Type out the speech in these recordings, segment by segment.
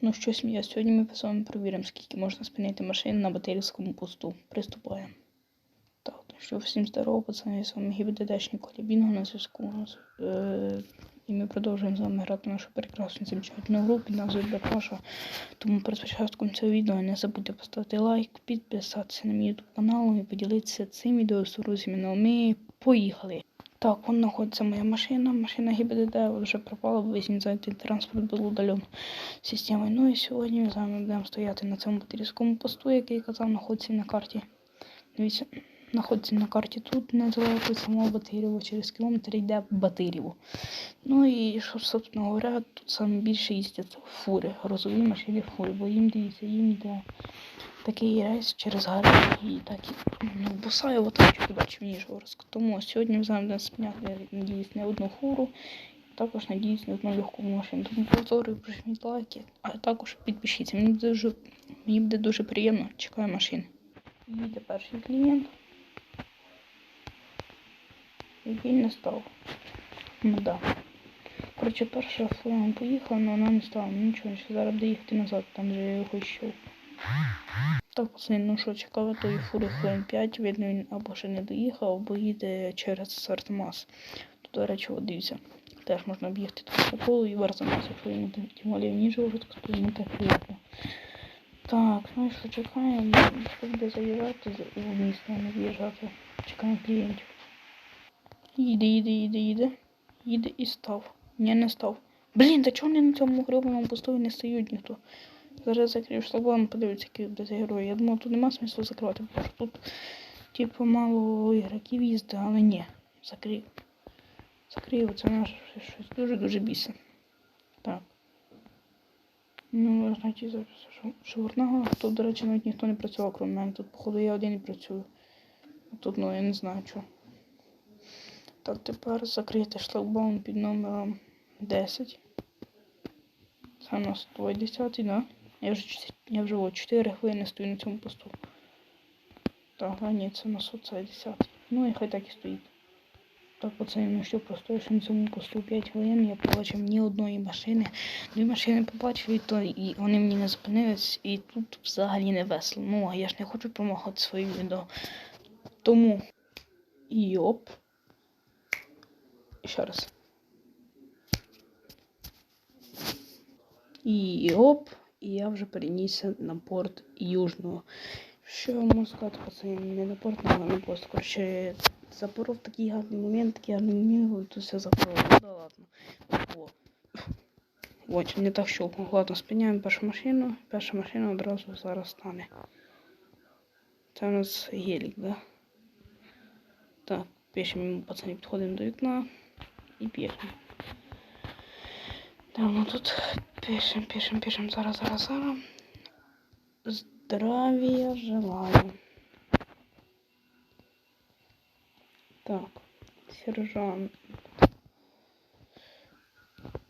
Ну що, сім'я, сьогодні ми з вами перевіримо, скільки можна спинити машин на батарейському посту. Приступаємо. Так, ну що, всім здорово, пацани, з вами ГІБДДшник Коля Бінго на зв'язку. Е, і ми продовжуємо з вами грати нашу прекрасну замечательну гру під назвою Бекаша. Тому перед початком цього відео не забудьте поставити лайк, підписатися на мій YouTube канал і поділитися цим відео з друзями. Ну, ми поїхали. Так, вон знаходиться моя машина. Машина ГІБДД вже пропала, весь ініціативний транспорт був удален системою. Ну і сьогодні ми з вами будемо стояти на цьому батарейському посту, який казав, знаходиться на карті. Дивіться, знаходиться на карті тут, від самого Батирєво, через кілометр йде Батирєво. Ну і що, собственно говоря, тут саме більше їздять фури, грузові машини фури, бо їм дивіться, їм йде такий рейс через гори і так ну, Бусаєво там чи куди чи в Ніжгородськ. Тому сьогодні ми з будемо спиняти, надіюсь, не одну фуру, також надіюсь, не одну легку машину. Тому повторюю, прижміть лайки, а також підпишіться. Мені дуже, мені буде дуже приємно, чекаю машин. Їде перший клієнт. Який не став. Ну да. Коротше, перша фура поїхала, але вона не стала. Нічого, ще зараз буде їхати назад, там же я його йшов. Так, пацани, ну що, чекали тої фури хвилин 5, видно, він або ще не доїхав, або їде через Сартмас. Тут, до речі, от дивіться, теж можна об'їхати тут по колу і в Арзамас, якщо йому тим малі в Ніжгородськ, то йому так приємно. Так, ну і що, чекаємо, що буде заїжджати в місто, не в'їжджати. Чекаємо клієнтів. Їде, їде, їде, їде. Їде і став. Ні, не став. Блін, та чого вони на цьому гребаному постої не стають ніхто? Зараз закрию шлагбаум, подивіться, які буде герої. Я думав, тут нема смислу закривати, бо тут, типу, мало ігроків їздить, але ні, закрию. Закрию, це наше щось дуже-дуже бісить. Так. Ну, значить, зараз що- Тут, до речі, навіть ніхто не працював, крім мене. Тут, походу, я один і працюю. Тут, ну, я не знаю, чого. Так, тепер закрити шлагбаум під номером 10. Це у нас твой 10, да? Я вже, я вже от 4 хвилини стою на цьому посту. Так, а ні, це у нас 10. Ну і хай так і стоїть. Так, пацани, ну що, просто на цьому посту 5 хвилин, я побачив ні одної машини. Дві машини побачив, то і вони мені не зупинились, і тут взагалі не весело. Ну, а я ж не хочу промахати свої відео. Тому. Йоп. Ще раз. І оп, і я вже перенісся на порт Южного. Що я можу сказати, пацани, не на порт, а на пост. Коротше, запоров такий гарний момент, такий гарний момент, то все запоров. Ну да ладно. О. Ось, не так щелкнув. Ладно, спиняємо першу машину. Перша машина одразу зараз стане. Це у нас гелік, да? Так, пишемо, пацани, підходимо до вікна і п'ємо. Так, ну тут пишем, пишем, пишем. Зараз, зараз, зараз. Здравия желаю. Так, сержант.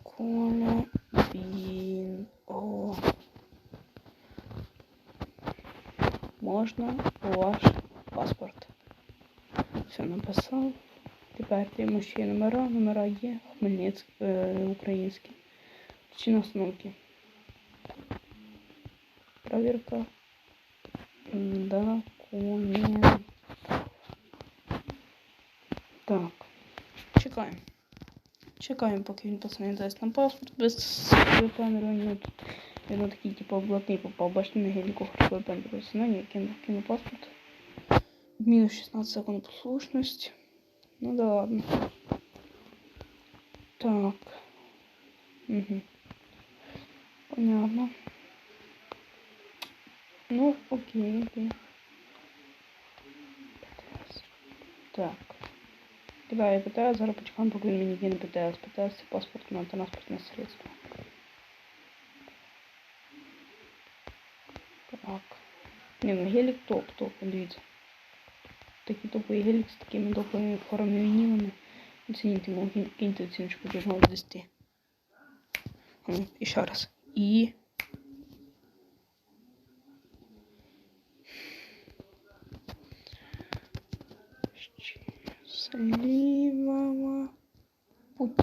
Коля Бін. О. Можна ваш паспорт? Все написав. Тепер ти ще номера. Номера є Хмельницький, е, українські. Причина остановки. Проверка документов. Так. Чекаємо. Чекаємо, поки він пацани дасть нам паспорт без випамірування. Тут він такий, типу, блатний попав. Бачите, на геліку хорошо випамірувався. Ну, ні, кину, кину паспорт. Мінус 16 секунд послушності. Ну да ладно. Так. Угу. Понятно. Ну, окей, окей. Так. Кидаю ПТС, зараз почекаємо, поки він мені кине ПТС. ПТС паспорт на транспортне средство. Так. Не, ну гелік топ, топ, дивіться. Такий топовий гелік з такими топовими формами вінілами. Оцініть йому, киньте оціночку 1 до 10. Ну, І ще раз. І... Счастливого пути.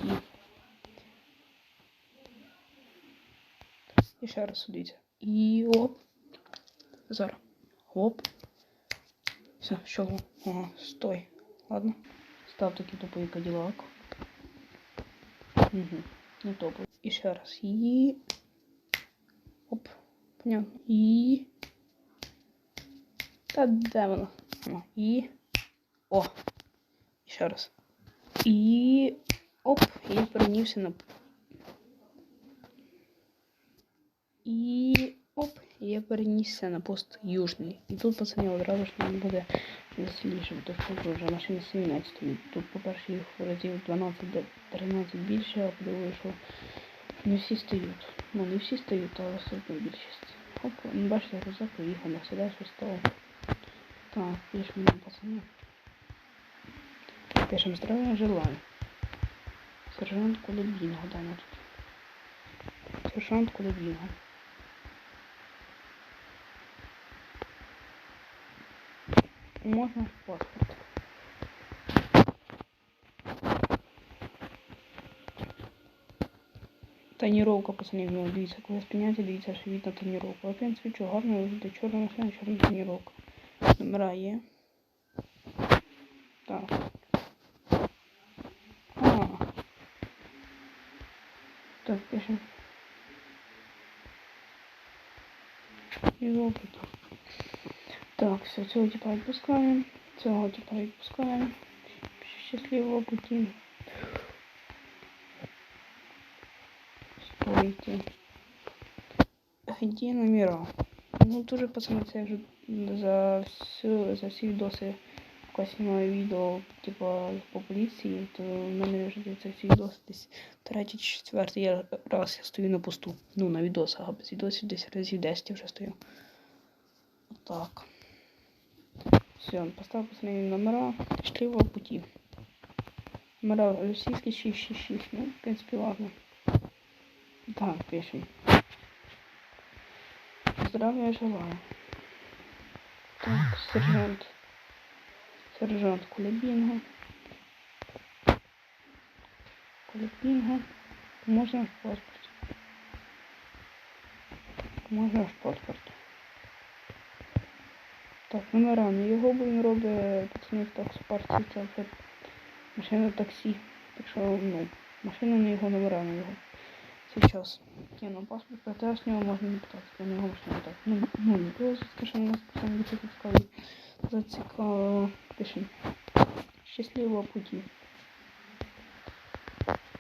І ще раз дивіться. І оп. Зараз. Оп. Все, що? Ага, стой. Ладно. Став такий тупий каділак. Угу. Не топовий. І ще раз. І. Оп. І. Та де воно? О, і. О. І ще раз. І. Оп. І перенівся на. І. Оп. Я перенісся на пост южний. І тут, пацані, одразу ж нам буде веселіше, тому що вже машина 17. Тут, по-перше, їх разів 12-13 більше, а подивую, що не всі стають. Ну, не всі стають, але все одно більшість. Оп, ну, бачите, рюкзак поїхав, Мерседес устав. Так, пишем нам, пацаны. Пишем здравия желаю. Сержант Кулебінго, да, ну тут. Сержант Кулебінго. Можна в паспорт. Тоніровка, пацанів, ну, дивіться, коли спиняєте, дивіться, що видно тоніровку. В принципі, що гарно виглядає чорна машина, чорна тоніровка. Номера є. Так. А. Так, пишем. Його тут. Так, все, цього типа відпускаємо. Цього типа відпускаємо. Щасливого пути. Стойте. Где номера? Ну, дуже пацани, це за всю, за всі відоси, поки знімаю відео, типа, по поліції, то в мене вже дивиться всі відоси десь третій, четвертий я- раз я стою на посту. Ну, на відосах, а без відосів десь разів 10 я вже стою. Отак. Все, поставив пацани номера щасливого путі. Номера російські 666, ну, в принципі, ладно. Так, пишем. Здравия желаю. Так, сержант. Сержант Кулебінго. Кулебінго. Можна в паспорт. Можна в паспорт. Так, номера не його, бо він робить пацанів так з партії, це машина таксі. Так що, ну, машина не його, номера не його. Сейчас кину паспорт, хотя с него можно не питаться, на нього можна так. Ну, ну не було, скажімо, нас більше цікаві. Зацікавило. Пишем. Щасливого путі.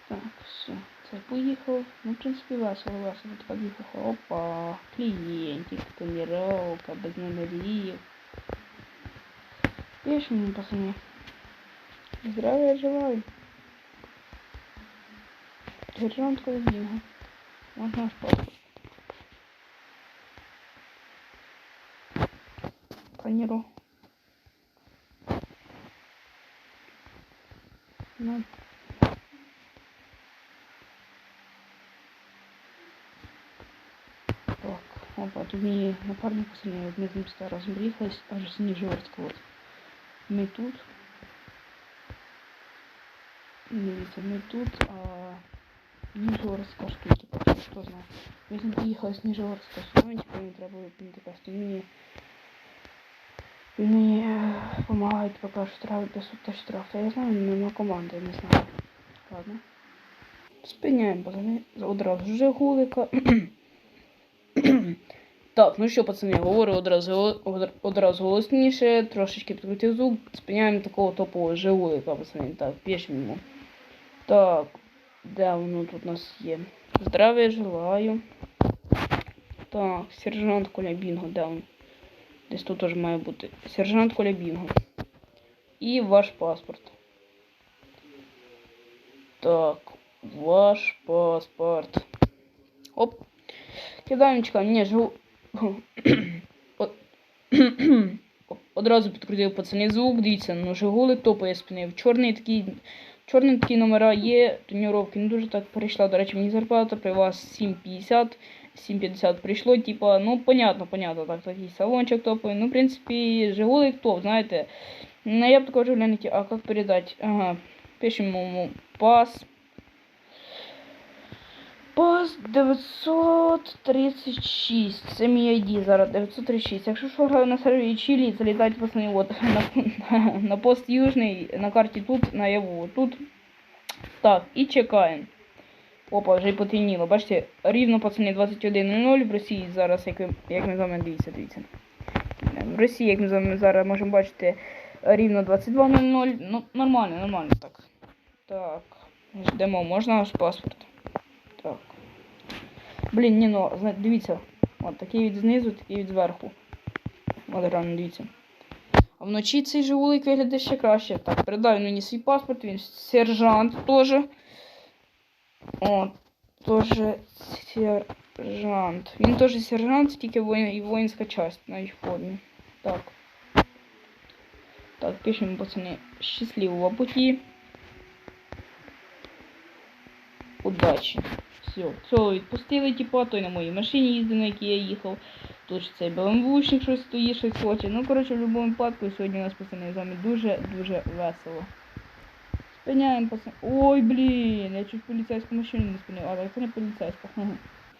Так, все. Це поїхав. Ну, в принципі, весело, весело. Так їхав. Опа, клієнтик, тоніровка, без номерів. Пишемо, пацани. Здравия желаю. Сержант Колодінга. Можна аж паспорт. Планирую. Ну. Так, опа, тут мені напарник посильний, ми з ним сто разом приїхались, аж з Ніжгородська, от. Ми тут. Дивіться, ми тут, а Ніжгородська ж тут, типу, хто знає. Ми з ним приїхали з Ніжгородська сюди, типу, мені треба підняти квест. Мені, мені е, допомагає, типу, що треба 500 тисяч штраф. Та я знаю, нема команди, не знаю. Ладно. Спиняємо, пацани, одразу Жигулика. Так, ну що, пацани, говорю одразу, одр- одразу голосніше, трошечки підкрутив звук, спиняємо такого топового Жигулика, пацани. Так, пишемо йому. Так, де воно тут у нас є? Здравия желаю. Так, сержант Коля Бінго, де він? Десь тут теж має бути. Сержант Коля Бінго. І ваш паспорт. Так, ваш паспорт. Оп. Кидаємо, чекаємо. Ні, живу. Одразу підкрутив пацани звук, дивіться, ну Жигули топає спинив. Чорний такий, чорний такі номера є, тоніровки не дуже так прийшла. До речі, мені зарплата при вас 7,50, 7,50 прийшло, типа, ну понятно, понятно, так, такий салончик топовий. Ну, в принципі, Жигули топ, знаєте. Ну, я б також глянути, а как передати? Ага, пишемо пас. Пас 936. Це мій ID зараз 936. Якщо що граю на сервері Чилі, залітайте пацани от на, на, на пост Южний, на карті тут, наяву. Тут. Так, і чекаємо. Опа, вже й потемніло. Бачите, рівно пацани 21.00 в Росії зараз, як, ви- як ми з вами дивіться, дивіться. В Росії, як ми з вами зараз можемо бачити, рівно 22.00. Ну, нормально, нормально так. Так. Ждемо, можна наш паспорт? Блін, ні, ну, зна- дивіться. От такий від знизу, такий від зверху. От реально, дивіться. А вночі цей же вулик виглядає ще краще. Так, передаю мені свій паспорт, він сержант теж. О, теж сержант. Він теж сержант, тільки воїн, і воїнська часть на їх формі. Так. Так, пишемо, пацани, щасливого путі. Удачі. Все, цього відпустили, типа, той на моїй машині їздив, на якій я їхав. Тут цей БМВшник щось стоїть, щось хоче. Ну, коротше, в будь-якому випадку сьогодні у нас пацани з вами дуже-дуже весело. Спиняємо пацани. Ой, блін, я чуть поліцейську машину не спиняв, але це не поліцейська. Ага.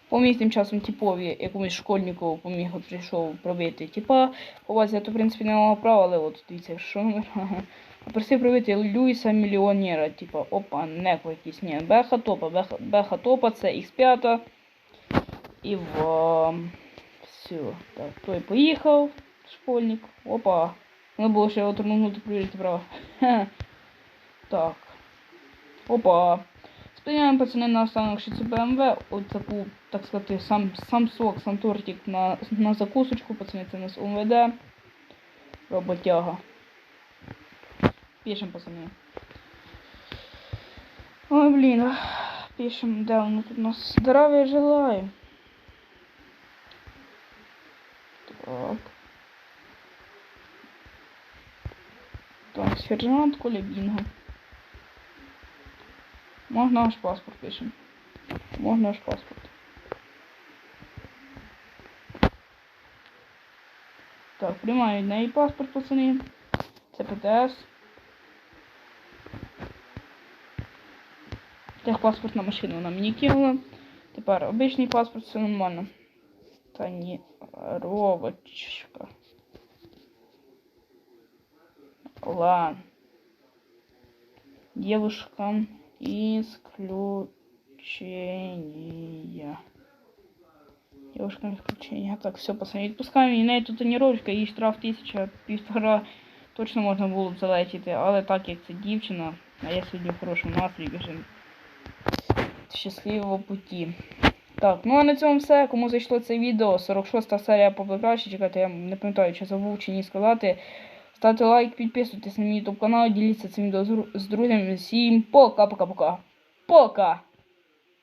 Поміг тим часом типові якомусь школьнику поміг прийшов пробити. Типа, у вас я то, в принципі, не мав права, але от дивіться, що номер. Ага. Просив пробити Люїса мільйонера, типа, опа, неко якийсь, ні, Беха топа, Беха, Беха топа, це X5. І вам. Все, так, той поїхав, школьник. Опа. Надо було ще отримнути перевірити права. Так. Опа. Спиняємо пацани на останок, що це BMW. От таку, так сказати, сам, сам сок, сам тортик на, на закусочку, пацани, це у нас УМВД. Роботяга. Пишем, пацани. Ой, блін. а. Пишем, де воно тут у нас. Здоров'я желаю. Так. Так, сержант Коля Бінго. Можна наш паспорт пишем. Можна наш паспорт. Так, приймаю від неї паспорт, пацани. Це ПТС. Техпаспорт на машину вона мені кинула. Тепер обичний паспорт, все нормально. Та ні, ровочка. Ладно. Девушкам исключения. Девушкам исключения. Так, все, пацаны, відпускаємо. І неї тут тонировочка, їй штраф тисяча, півтора точно можна було б залетіти, але так як це дівчина, а я сьогодні в хорошому настрої, кажемо. Щасливого путі. Так, ну а на цьому все. Кому зайшло це відео, 46 серія по краще чекайте, я не пам'ятаю, чи забув чи ні сказати. Ставте лайк, підписуйтесь на мій ютуб канал, діліться цим відео з друзями. Всім пока-пока-пока. Пока!